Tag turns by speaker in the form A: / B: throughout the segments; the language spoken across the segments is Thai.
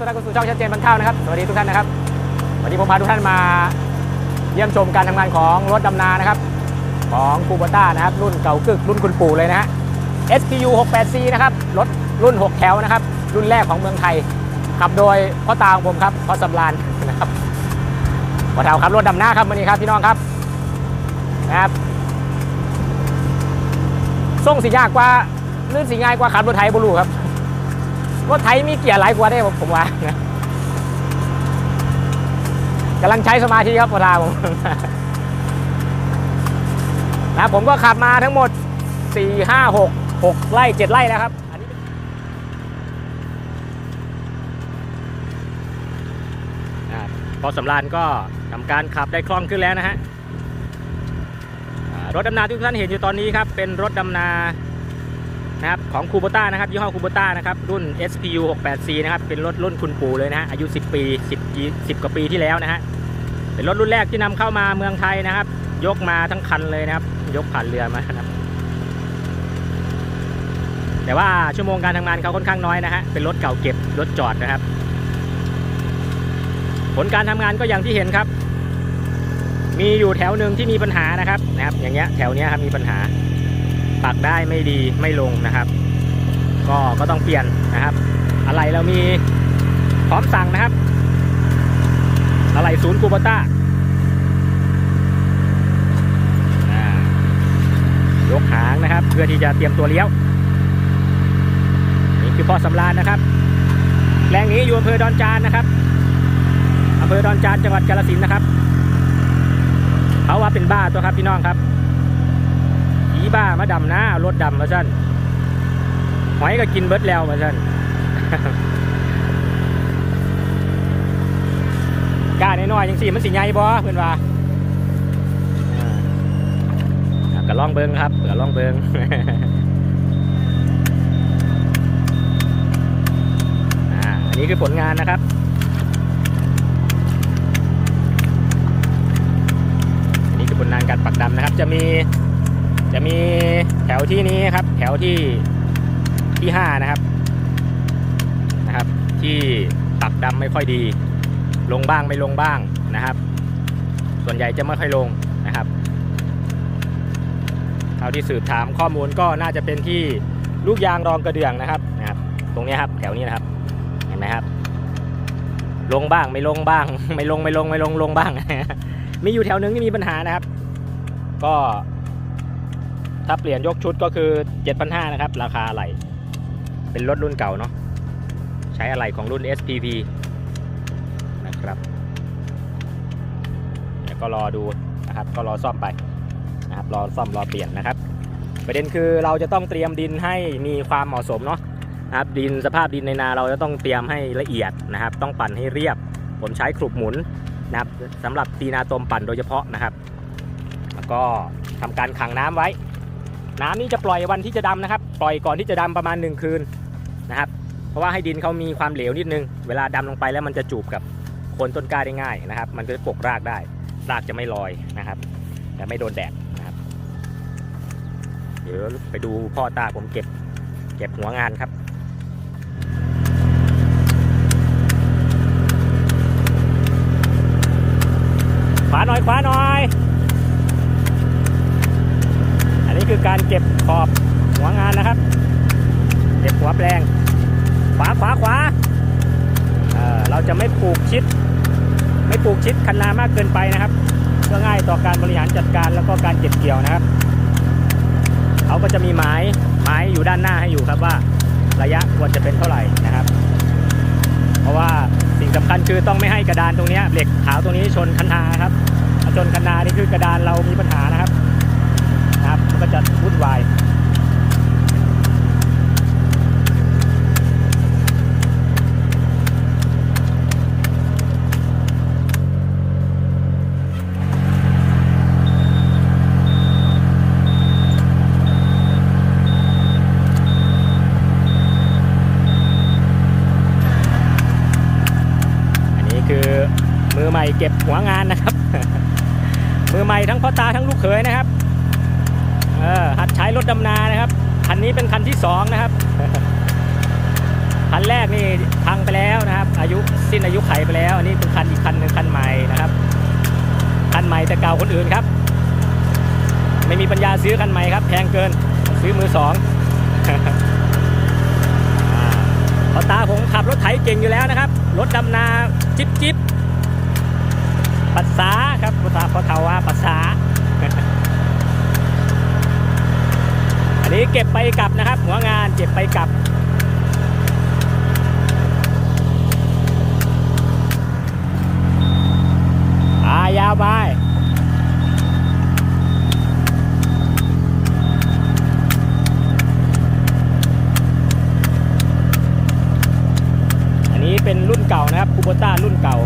A: ต้อนรับสู่ช่องชัดเจนบรรเทานะครับ สวัสดีทุกท่านนะครับ วันนี้ผมพาทุกท่านมาเยี่ยมชมการทำงานของรถดำนานะครับ ของคูบต้านะครับ รุ่นเก่ากึกรุ่นคุณปู่เลยนะฮะ SPU 68C นะครับ รถรุ่น 6 แถวนะครับ รุ่นแรกของเมืองไทย ขับโดยพ่อตาของผมครับ พ่อสำรานนะครับพ่อเทาครับรถดำนาครับวันนี้ครับพี่น้องครับนะครับส่งสียากกว่าลื่นสีง่ายกว่าขับรถไทยบลูครับ รถไทยมีเกียร์หลายกว่าได้ผมว่านะกำลังใช้สมาธิครับเวลาผมนะผมก็ขับมาทั้งหมด 4 5 6 6ไร่7ไร่แล้วครับพอสำรานก็ทำการขับได้คล่องขึ้นแล้วนะฮะรถดำนาที่ทุกท่านเห็นอยู่ตอนนี้ครับ เป็นรถดำนา นะครับของคูโบต้านะครับยี่ห้อคูโบต้านะครับรุ่น SPU 68C นะครับเป็นรถรุ่นคุณปู่เลยนะฮะอายุ 10 ปี 10 10กว่าปีที่แล้วนะฮะเป็นรถรุ่นแรกที่นำเข้ามาเมืองไทยนะครับ ยกมาทั้งคันเลยนะครับ ยกผ่านเรือมานะครับ แต่ว่าชั่วโมงการทำงานเขาค่อนข้างน้อยนะฮะเป็นรถเก่าเก็บรถจอดนะครับ ผลการทำงานก็อย่างที่เห็นครับ มีอยู่แถวหนึ่งที่มีปัญหานะครับนะครับ อย่างเงี้ยแถวเนี้ยครับมีปัญหา ปักได้ไม่ดีไม่ลงนะครับ ก็ก็ต้องเปลี่ยนนะครับ อะไรเรามีพร้อมสั่งนะครับ อะไรศูนย์กูบต้ายกหางนะครับ เพื่อที่จะเตรียมตัวเลี้ยว นี่คือพ่อสำราญนะครับแปลงนี้อยู่อำเภอดอนจานนะครับอำเภอดอนจานจังหวัดกาฬสินธุ์นะครับเขาว่าเป็นบ้าตัวครับพี่น้องครับ ผีบ้ามาดำนะรถดำมาสั่นหอยก็กินเบิดแล้วมาสั่นกล้าน้อยๆยังสิมันสิใหญ่บ่เพื่อนว่าก็ลองเบิงครับก็ลองเบิงอันนี้คือผลงานนะครับอันนี้คือผลงานการปักดำนะครับ จะมี จะมีแถวที่นี้ครับ แถวที่ที่ห้านะครับนะครับ ที่ปักดำไม่ค่อยดี ลงบ้างไม่ลงบ้างนะครับ ส่วนใหญ่จะไม่ค่อยลงนะครับเท่าที่สืบถามข้อมูลก็น่าจะเป็นที่ลูกยางรองกระเดื่องนะครับนะครับ ตรงนี้ครับแถวนี้นะครับเห็นไหมครับ ลงบ้างไม่ลงบ้าง ไม่ลงไม่ลงไม่ลงลงบ้าง มีอยู่แถวหนึงที่มีปัญหานะครับ ก็ ถ้าเปลี่ยนยกชุดก็คือ 7,500 นะครับ ราคาอะไหลเป็นรถรุ่นเก่าเนาะใช้อะไหลของรุ่น SPP นะครับเดี๋ยวก็รอดูนะครับก็รอซ่อมไปนะครับรอซ่อมรอเปลี่ยนนะครับ ประเด็นคือเราจะต้องเตรียมดินให้มีความเหมาะสมเนาะนะครับดินสภาพดินในนาเราจะต้องเตรียมให้ละเอียดนะครับ ต้องปั่นให้เรียบ ผมใช้ขลุบหมุนนะครับสำหรับตีนาตมปั่นโดยเฉพาะนะครับ แล้วก็ทำการขังน้ำไว้ น้ำนี้จะปล่อยวันที่จะดำนะครับ ปล่อยก่อนที่จะดำประมาณ 1 คืนนะครับ เพราะว่าให้ดินเขามีความเหลวนิดนึง เวลาดำลงไปแล้วมันจะจูบกับโคนต้นกล้าได้ง่ายนะครับ มันก็จะปกรากได้ รากจะไม่ลอยนะครับ แต่ไม่โดนแดดนะครับ เดี๋ยวไปดูพ่อตาผมเก็บ เก็บหัวงานครับขวาหน่อยขวาหน่อย อันนี้คือ การเก็บขอบหัวงานนะครับ เก็บหัวแปลง ขวาขวาขวาเเราจะไม่ปลูกชิด ไม่ปลูกชิดคันนามากเกินไปนะครับ เพื่อง่ายต่อการบริหารจัดการแล้วก็การเก็บเกี่ยวนะครับเขาก็จะมีไม้ไม้อยู่ด้านหน้าให้อยู่ครับว่า ระยะควรจะเป็นเท่าไหร่นะครับ เพราะว่าสิ่งสำคัญคือต้องไม่ให้กระดานตรงนี้เหล็กขาวตรงนี้ชนคันนาครับชนคันนานี่คือกระดานเรามีปัญหานะครับ ก็จะวุ่นวายอันนี้คือมือใหม่เก็บหัวงานนะครับ มือใหม่ทั้งพ่อตาทั้งลูกเขยนะครับ หัดใช้รถดำนานะครับ คันนี้เป็นคันที่สองนะครับ คันแรกนี่พังไปแล้วนะครับ อายุสิ้นอายุไขไปแล้ว อันนี้เป็นคันอีกคันหนึ่งคันใหม่นะครับ คันใหม่แต่เก่าคนอื่นครับ ไม่มีปัญญาซื้อคันใหม่ครับ แพงเกิน ซื้อมือสองพอตาผมขับรถไถเก่งอยู่แล้วนะครับ รถดำนา จิ๊บจิ๊บปัสสาครับภาษาพอเทาว่าปัสสา อั นนี้เก็บไปกลับนะครับ หัวงานเก็บไปกลับ อายาวไปอันนี้เป็นรุ่นเก่านะครับคูโบต้ารุ่นเก่า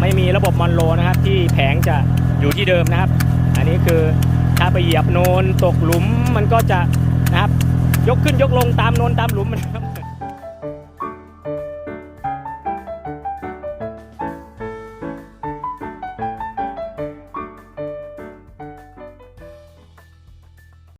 A: ไม่มีระบบมอนโลนะครับ ที่แผงจะอยู่ที่เดิมนะครับ อันนี้คือถ้าไปเหยียบโนนตกหลุมมันก็จะ นะครับ ยกขึ้นยกลงตามโนนตามหลุมนะครับ